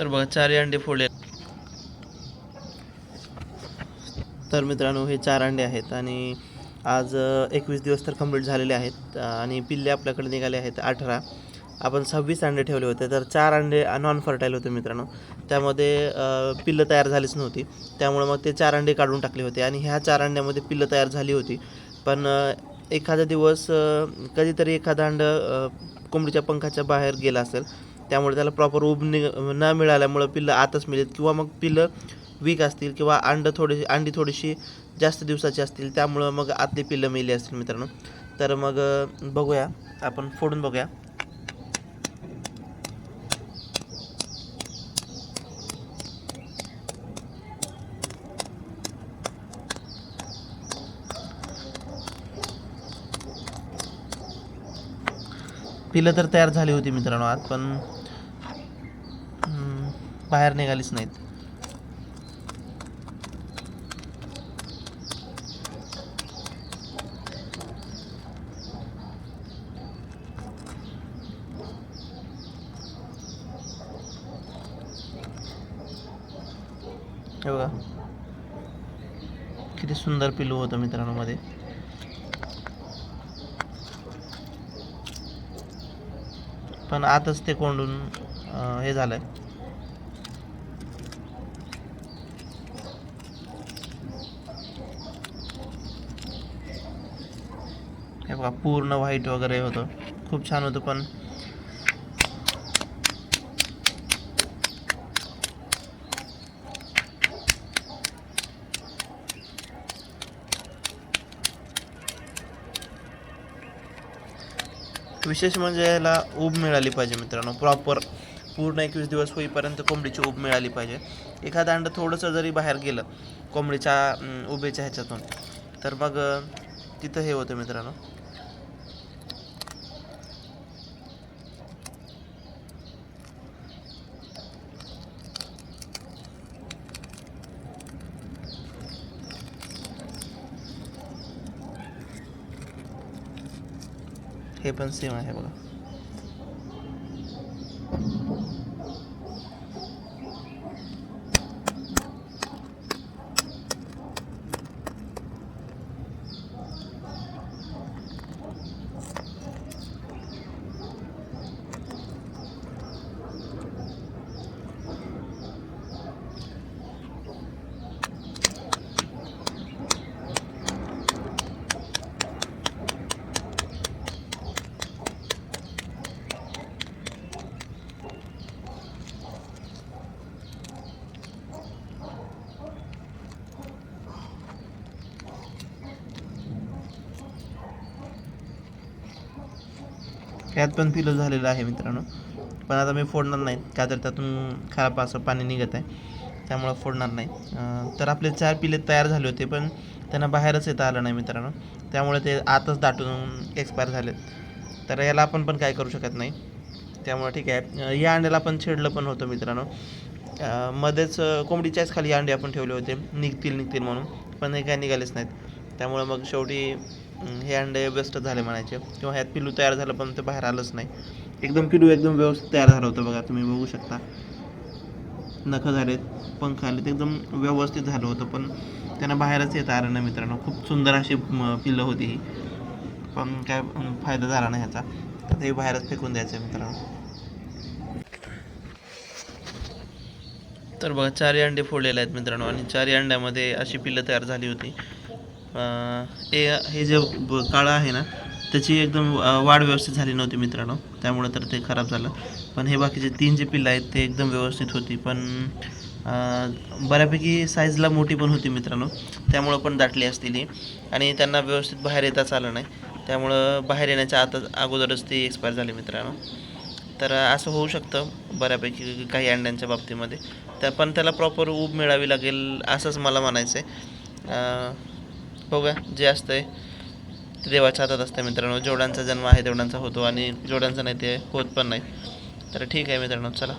तर बघा चारही अंडे फोडले. तर मित्रांनो हे चार अंडे आहेत आणि आज एकवीस दिवस तर कंप्लीट झालेले आहेत आणि पिल्ले आपल्याकडे निघाले आहेत अठरा. आपण सव्वीस अंडे ठेवले होते तर चार अंडे नॉन फर्टाईल होते मित्रांनो. त्यामध्ये पिल्लं तयार झालीच नव्हती. त्यामुळे मग ते चार अंडे काढून टाकले होते आणि ह्या चार अंड्यामध्ये पिल्लं तयार झाली होती. पण एखादा दिवस कधीतरी एखादा अंड कोंबडीच्या पंखाच्या बाहेर गेला असेल त्यामुळे त्याला प्रॉपर उब नि न मिळाल्यामुळं पिल्लं आतच मिळेल किंवा मग पिल्लं वीक असतील किंवा अंडं थोडीशी अंडी थोडीशी जास्त दिवसाची असतील त्यामुळं मग आतली पिल्लं मेली असतील मित्रांनो. तर मग बघूया. आपण फोडून बघूया. पिलं तर तयार झाली होती मित्रांनो आत पण बाहेर निघालीच नाहीत. बघा. किती सुंदर पिलू होतं मित्रांनो मध्ये. पण आताच ते कोंडून हे हे झालंय. हे बघा पूर्ण व्हाईट वगैरे होतं. खूप छान होतं पण. विशेष म्हणजे याला ऊब मिळाली पाहिजे मित्रांनो. प्रॉपर पूर्ण एकवीस दिवस होईपर्यंत कोंबडीची ऊब मिळाली पाहिजे. एखादं अंड थोडंसं जरी बाहेर गेलं कोंबडीच्या उभेच्या ह्याच्यातून तर मग तिथं हे होतं मित्रांनो. हे पण सेम आहे बघा. ह्यात पण पिलो झालेलं आहे मित्रांनो. पण आता मी फोडणार नाही का तर त्यातून खराब असं पाणी निघत आहे. त्यामुळं फोडणार नाही. तर आपले चार पिले तयार झाले होते पण त्यांना बाहेरच येता आलं नाही मित्रांनो. त्यामुळे ते आतच दाटून एक्सपायर झालेत. तर याला आपण पण काय करू शकत नाही. त्यामुळे ठीक आहे. या अंड्याला आपण छेडलं पण होतं मित्रांनो. मध्येच कोंबडीच्याच खाली अंडे आपण ठेवले होते. निघतील निघतील म्हणून. पण हे काय निघालेच नाहीत. त्यामुळं मग शेवटी हे अंडे बेस्ट झाले म्हणायचे. किंवा ह्यात पिलू तयार झालं पण ते बाहेर आलंच नाही. एकदम पिलू एकदम व्यवस्थित तयार झालं होतं बघा तुम्ही बघू शकता. नखं झालेत पंख आलेत एकदम व्यवस्थित झालं होतं पण त्यांना बाहेरच येत आलं ना मित्रांनो. खूप सुंदर अशी म, पिल्लं होती ही. पण काय फायदा झाला नाही ह्याचा. तर ते बाहेरच फेकून द्यायचं आहे मित्रांनो. तर बघा चारही अंडे फोडलेले आहेत मित्रांनो. आणि चारही अंड्यामध्ये अशी पिल्लं तयार झाली होती. हे हे जे काळं आहे ना त्याची एकदम वाढ व्यवस्थित झाली नव्हती मित्रांनो. त्यामुळं तर ते खराब झालं. पण हे बाकीचे तीन जे पिल्लं आहेत ते एकदम व्यवस्थित होती. पण बऱ्यापैकी साईजला मोठी पण होती मित्रांनो. त्यामुळं पण दाटली असतील ही आणि त्यांना व्यवस्थित बाहेर येताच आलं नाही. त्यामुळं बाहेर येण्याच्या आता अगोदरच ती एक्सपायर झाली मित्रांनो. तर असं होऊ शकतं बऱ्यापैकी काही अंड्यांच्या बाबतीमध्ये. त्या पण त्याला प्रॉपर ऊब मिळावी लागेल असंच मला म्हणायचं आहे बघूया जे असतं आहे ते देवाच्या हातात असतं मित्रांनो. जेवढ्यांचा जन्म आहे तेवढ्यांचा होतो आणि जेवढ्यांचा नाही ते होत पण नाही. तर ठीक आहे मित्रांनो चला.